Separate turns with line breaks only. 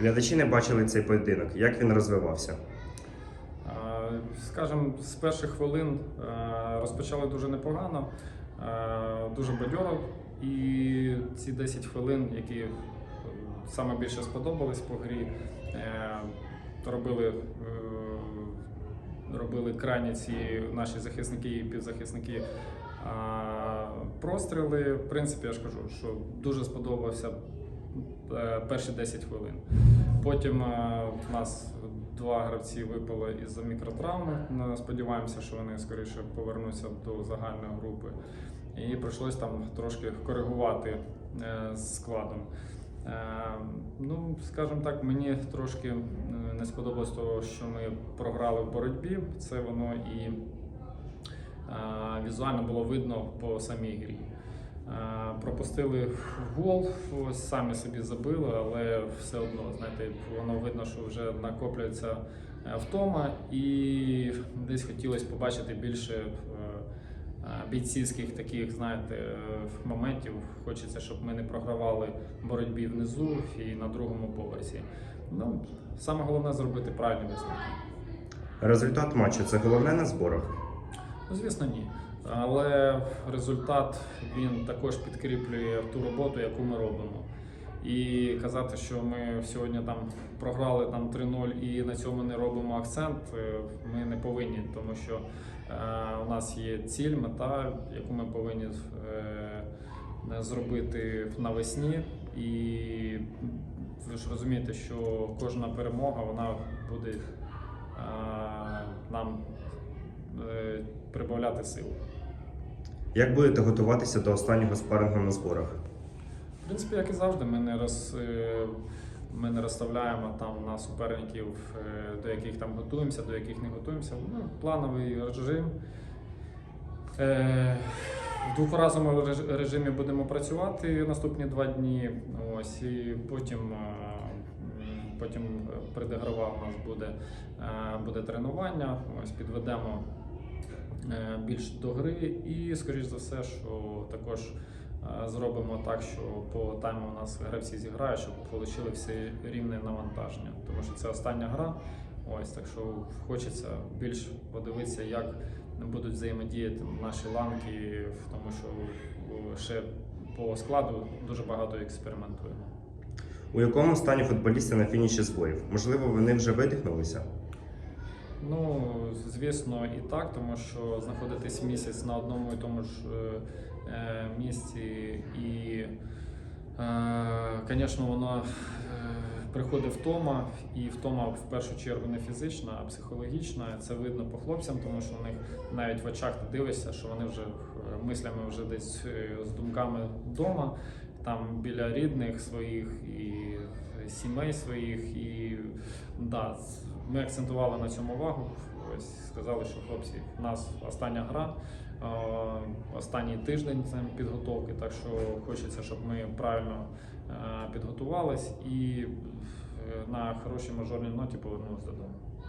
Глядачі не бачили цей поєдинок. Як він розвивався?
Скажем, з перших хвилин розпочали дуже непогано, дуже бадьоро. І ці 10 хвилин, які е, саме більше сподобались по грі, е, робили, е, робили крайні ці наші захисники і півзахисники простріли. В принципі, я ж кажу, що дуже сподобався перші 10 хвилин. Потім е, в нас два гравці випали із-за мікротравми. Ну, Сподіваємося, що вони скоріше повернуться до загальної групи. І прийшлось там трошки коригувати е, складом. Е, Ну, скажімо так, мені трошки е, не сподобалось того, що ми програли в боротьбі. Це воно і е, візуально було видно по самій грі. Е, Пропустили гол, ось самі собі забили, але все одно, знаєте, воно видно, що вже накоплюється е, втома, і десь хотілося побачити більше е, бійцівських таких, знаєте, моментів. Хочеться, щоб ми не програвали боротьбі внизу і на другому поверсі. Ну, саме головне зробити правильні висновки.
Результат матчу це головне на зборах.
Ну, звісно, ні. Але результат він також підкріплює ту роботу, яку ми робимо. І казати, що ми сьогодні там програли там 3-0 і на цьому не робимо акцент, е, ми не повинні, тому що е, у нас є ціль, мета, яку ми повинні е, зробити навесні. І ви ж розумієте, що кожна перемога вона буде е, нам е, прибавляти сил.
Як будете готуватися до останнього спарингу на зборах?
В принципі, як і завжди, ми не роз, е, ми не розставляємо там на суперників, е, до яких там готуємося, до яких не готуємося. Ну, плановий режим. Е, В двохразовому режимі будемо працювати наступні два дні. Ось, і потім, потім предігрова у нас буде, буде тренування. Ось підведемо більш до гри, і скоріш за все, що також е, зробимо так, що по тайму у нас гравці зіграють, щоб отримали всі рівне навантаження. Тому що це остання гра. Ось так що хочеться більш подивитися, як будуть взаємодіяти наші ланки, тому що ще по складу дуже багато експериментуємо.
У якому стані футболісти на фініші зборів? Можливо, вони вже видихнулися?
Ну, звісно, і так, тому що знаходитись місяць на одному і тому ж е, е, місці, і, е, звісно, воно е, приходить втома, і втома в першу чергу не фізична, а психологічна. Це видно по хлопцям, тому що у них навіть в очах ти дивишся, що вони вже е, мислями вже десь е, з думками вдома, там біля рідних своїх і сімей своїх. І да, ми акцентували на цьому увагу. Ось сказали, що хлопці, у нас остання гра, останній тиждень підготовки, так що хочеться, щоб ми правильно е, підготувались і е, на хорошій мажорній ноті повернулися додому.